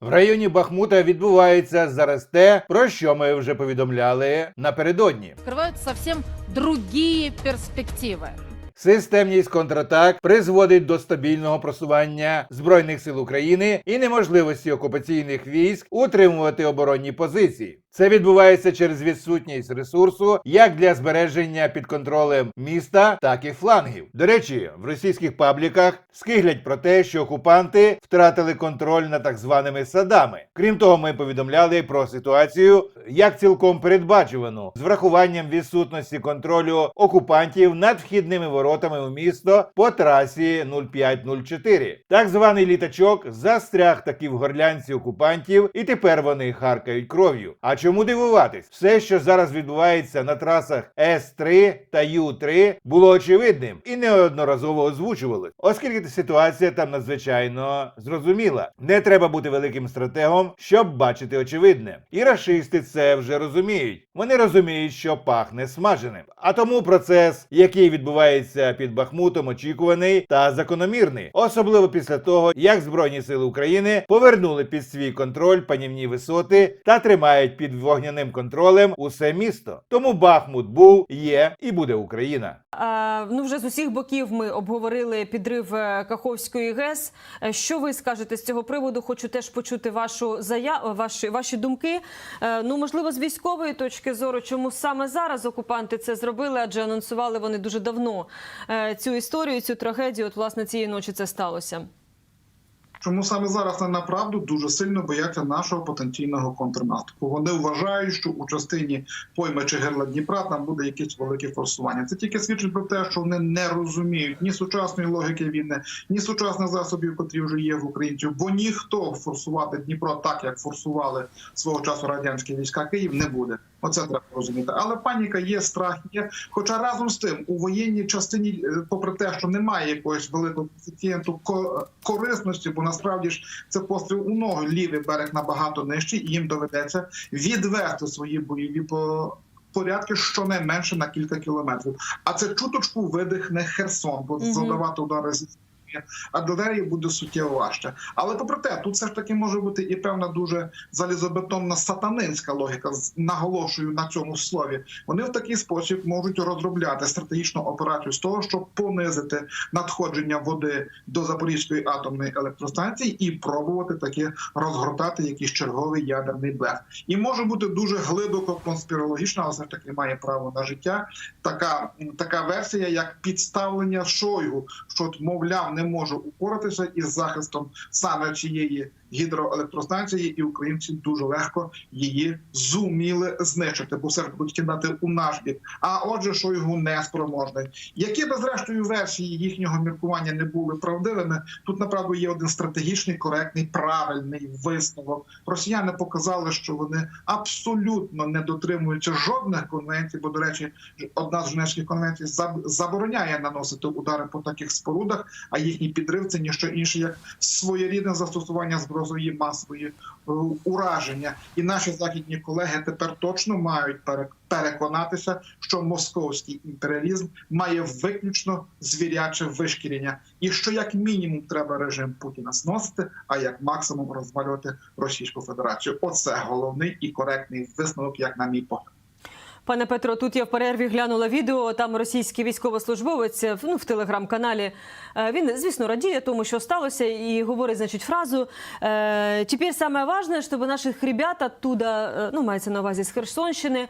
В районі Бахмута відбувається зараз те, про що ми вже повідомляли напередодні. открывают зовсім інші перспективи. Системність контратак призводить до стабільного просування збройних сил України і неможливості окупаційних військ утримувати оборонні позиції. Це відбувається через відсутність ресурсу як для збереження під контролем міста, так і флангів. До речі, в російських пабліках скиглять про те, що окупанти втратили контроль над так званими садами. Крім того, ми повідомляли про ситуацію як цілком передбачувану з врахуванням відсутності контролю окупантів над вхідними воротами у місто по трасі 0504. Так званий літачок застряг таки в горлянці окупантів, і тепер вони харкають кров'ю. А чому дивуватись? Все, що зараз відбувається на трасах С3 та Ю3, було очевидним і неодноразово озвучували, оскільки ситуація там надзвичайно зрозуміла. Не треба бути великим стратегом, щоб бачити очевидне. І рашисти це вже розуміють. Вони розуміють, що пахне смаженим. А тому процес, який відбувається під Бахмутом, очікуваний та закономірний, особливо після того, як Збройні сили України повернули під свій контроль панівні висоти та тримають під вогняним контролем усе місто. Тому Бахмут був, є і буде Україна. А, ну вже з усіх боків ми обговорили підрив е, Каховської ГЕС. Е, Що ви скажете з цього приводу? Хочу теж почути вашу заяву, ваші, ваші думки. Е, Ну можливо, з військової точки зору, чому саме зараз окупанти це зробили, адже анонсували вони дуже давно цю історію, цю трагедію. От власне цієї ночі це сталося. Чому саме зараз не направду дуже сильно бояться нашого потенційного контрнаступу? Вони вважають, що у частині пойми чи герла Дніпра там буде якесь велике форсування. Це тільки свідчить про те, що вони не розуміють ні сучасної логіки війни, ні сучасних засобів, котрі вже є в українців. Бо ніхто форсувати Дніпро так, як форсували свого часу радянські війська Київ, не буде. Оце треба розуміти. Але паніка є, страх є. Хоча разом з тим у воєнній частині, е, попри те, що немає якогось великого коефіцієнту ко- корисності, бо насправді ж це постріл у ноги. лівий берег набагато нижчий, і їм доведеться відвести свої бойові по. Порядки щонайменше на кілька кілометрів, а це чуточку видихне Херсон, бо Мгм. задавати удари зі артилерії буде суттєво важче. Але попри те, тут все ж таки може бути і певна дуже залізобетонна сатанинська логіка. Наголошую на цьому слові. Вони в такий спосіб можуть розробляти стратегічну операцію з того, щоб понизити надходження води до Запорізької атомної електростанції і пробувати таки розгортати якийсь черговий ядерний блеф. І може бути дуже глибоко конспірологічна, але все ж таки має право на життя. Така, така версія, як підставлення Шойгу, що мовляв не може упоратися із захистом саме цієї гідроелектростанції, і українці дуже легко її зуміли знищити, бо все ж будуть кидати у наш бік. А отже, Шойгу не спроможний. Які би зрештою версії їхнього міркування не були правдивими, тут направду є один стратегічний, коректний, правильний висновок. Росіяни показали, що вони абсолютно не дотримуються жодних конвенцій, бо до речі, одна з Женевських конвенцій забороняє наносити удари по таких спорудах, а їхній підрив це ніщо інше, як своєрідне застосування зброї масової е, ураження. І наші західні колеги тепер точно мають пере- переконатися, що московський імперіалізм має виключно звіряче вишкірення, і що як мінімум треба режим Путіна зносити, а як максимум розвалювати Російську Федерацію. Оце головний і коректний висновок, як на мій погляд. Пане Петро, тут я в перерві глянула відео. Там російський військовослужбовець е, ну, в телеграм-каналі. е, Він, звісно, радіє тому, що сталося, і говорить, значить, фразу е, «Тепер саме важне, щоб наших ребят оттуда, ну, мається на увазі з Херсонщини,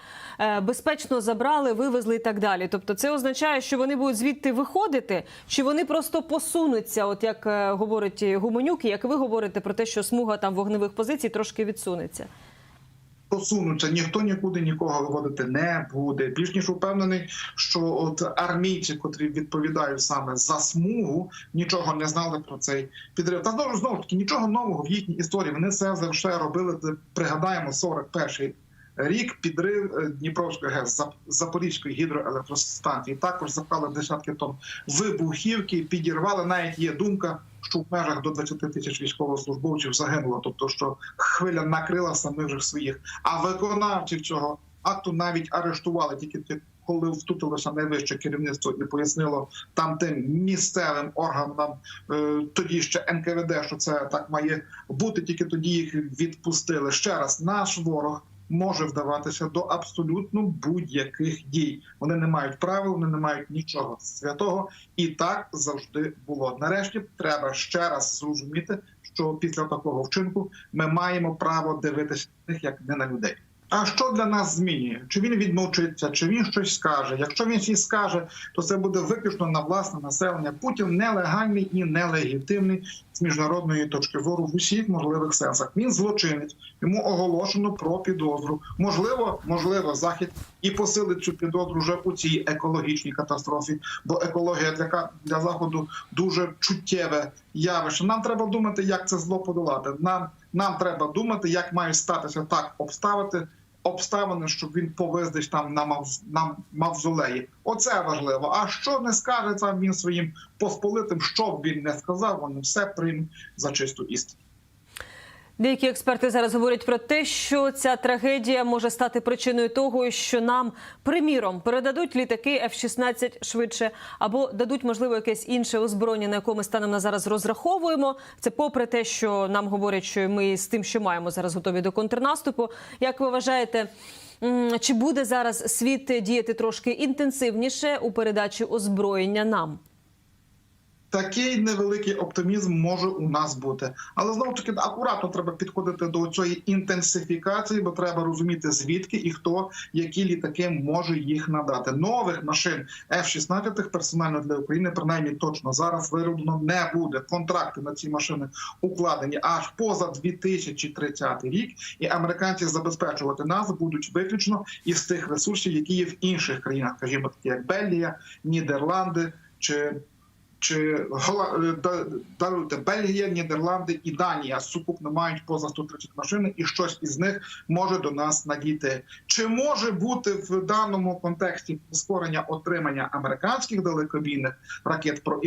безпечно забрали, вивезли і так далі. Тобто це означає, що вони будуть звідти виходити, чи вони просто посунуться, от як говорить Гуменюк, як ви говорите про те, що смуга там вогневих позицій трошки відсунеться. Посунуться, ніхто нікуди нікого виводити не буде. Більш ніж упевнений, що от армійці, котрі відповідають саме за смугу, нічого не знали про цей підрив. Та знову знову таки нічого нового в їхній історії. Вони це завжди робили. Пригадаємо 41-й рік підрив е, Дніпровської ГЕС Запорізької гідроелектростанції. Також запали десятки тонн вибухівки, підірвали. Навіть є думка, що в межах до 20 тисяч військовослужбовців загинуло, тобто що хвиля накрила самих же своїх. А виконавців цього акту навіть арештували тільки ті- коли втрутилося найвище керівництво і пояснило там тим місцевим органам, е, тоді ще НКВД, що це так має бути, тільки тоді їх відпустили. Ще раз, наш ворог. Може вдаватися до абсолютно будь-яких дій. Вони не мають правил, вони не мають нічого святого, і так завжди було. Нарешті треба ще раз зрозуміти, що після такого вчинку ми маємо право дивитися на них як не на людей. А що для нас змінює? Чи він відмовчиться, чи він щось скаже? Якщо він щось скаже, то це буде виключно на власне населення. Путін нелегальний і нелегітимний з міжнародної точки зору в усіх можливих сенсах. Він злочинець, йому оголошено про підозру. Можливо, можливо, захід і посилить цю підозру вже у цій екологічній катастрофі, бо екологія для для заходу дуже чуттєве явище. Нам треба думати, як це зло подолати. Нам нам треба думати, як мають статися так обставити обставини, щоб він повез десь там на мавз на мавзолеї. Оце важливо. А що не скаже сам він своїм посполитим, що б він не сказав, вони все приймуть за чисту істину. Деякі експерти зараз говорять про те, що ця трагедія може стати причиною того, що нам, приміром, передадуть літаки F-16 швидше, або дадуть, можливо, якесь інше озброєння, на яке ми станом на зараз розраховуємо. Це попри те, що нам говорять, що ми з тим, що маємо зараз готові до контрнаступу. Як ви вважаєте, чи буде зараз світ діяти трошки інтенсивніше у передачі озброєння нам? Такий невеликий оптимізм може у нас бути, але знову таки акуратно треба підходити до цієї інтенсифікації, бо треба розуміти звідки і хто які літаки може їх надати. Нових машин F-16 персонально для України, принаймні точно зараз вироблено не буде. Контракти на ці машини укладені аж поза 2030 рік, і американці забезпечувати нас будуть виключно із тих ресурсів, які є в інших країнах, скажімо, такі як Бельгія, Нідерланди чи чи Гола- даруйте Бельгія, Нідерланди і Данія сукупно мають поза 130 машин, і щось із них може до нас надійти. Чи може бути в даному контексті прискорення отримання американських далекобійних ракет про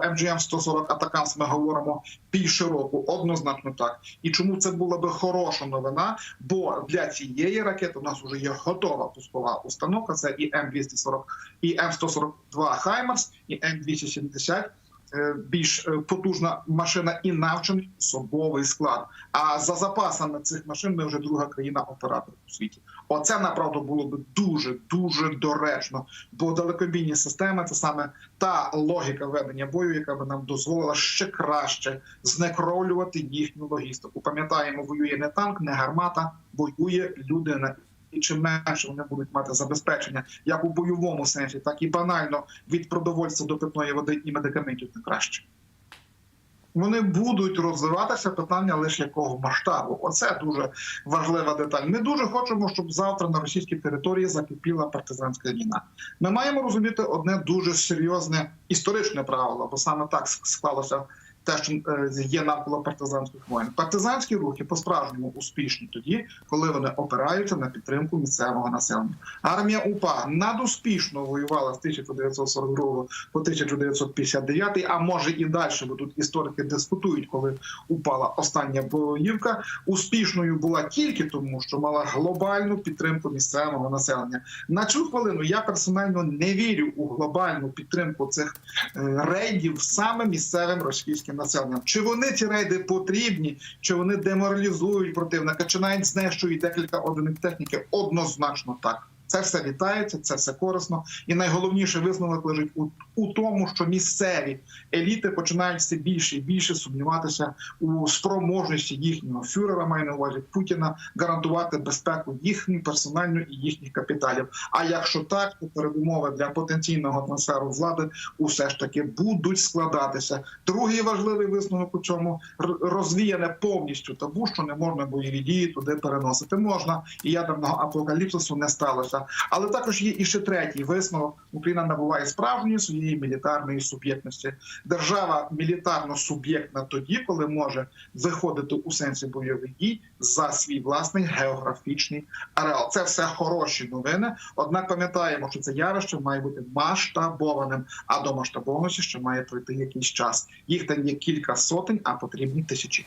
MGM 140 Атакамс Ми говоримо більше року? Однозначно так. І чому це була би хороша новина? Бо для цієї ракети у нас вже є готова пускова установка. Це і М240, і М142 Хаймерс, і М270 е, більш е, потужна машина і навчений особовий склад. А за запасами цих машин ми вже друга країна оператор у світі. Оце направду було би дуже дуже доречно. Бо далекобійні системи це саме та логіка ведення бою, яка би нам дозволила ще краще знекровлювати їхню логістику. Пам'ятаємо, воює не танк, не гармата, воює людина. І чим менше вони будуть мати забезпечення як у бойовому сенсі, так і банально від продовольства до питної води і медикаментів, тим краще. Вони будуть розвиватися питання лише якого масштабу. Оце дуже важлива деталь. Ми дуже хочемо, щоб завтра на російській території закипіла партизанська війна. Ми маємо розуміти одне дуже серйозне історичне правило, бо саме так склалося те, що е, є навколо партизанських воїн. Партизанські рухи по-справжньому успішні тоді, коли вони опираються на підтримку місцевого населення. Армія УПА надуспішно воювала з 1942 по 1959, а може і далі, бо тут історики дискутують, коли упала остання боївка. Успішною була тільки тому, що мала глобальну підтримку місцевого населення. На цю хвилину я персонально не вірю у глобальну підтримку цих е, рейдів саме місцевим російським населенням. Чи вони ці рейди потрібні, чи вони деморалізують противника, чи навіть знищують декілька одиниць техніки? Однозначно так. Це все вітається, це все корисно, і найголовніше висновок лежить у, у тому, що місцеві еліти починають все більше і більше сумніватися у спроможності їхнього фюрера, маю на увазі Путіна, гарантувати безпеку їхню персональну і їхніх капіталів. А якщо так, то передумови для потенційного трансферу влади усе ж таки будуть складатися. Другий важливий висновок у цьому розвіяне повністю табу, що не можна бойові дії туди переносити. Можна і ядерного апокаліпсису не сталося. Але також є і ще третій висновок: Україна набуває справжньої своєї мілітарної суб'єктності. Держава мілітарно суб'єктна тоді, коли може виходити у сенсі бойових дій за свій власний географічний ареал. Це все хороші новини. Однак пам'ятаємо, що це явище має бути масштабованим, а до масштабованості ще має пройти якийсь час. Їх там є кілька сотень, а потрібні тисячі.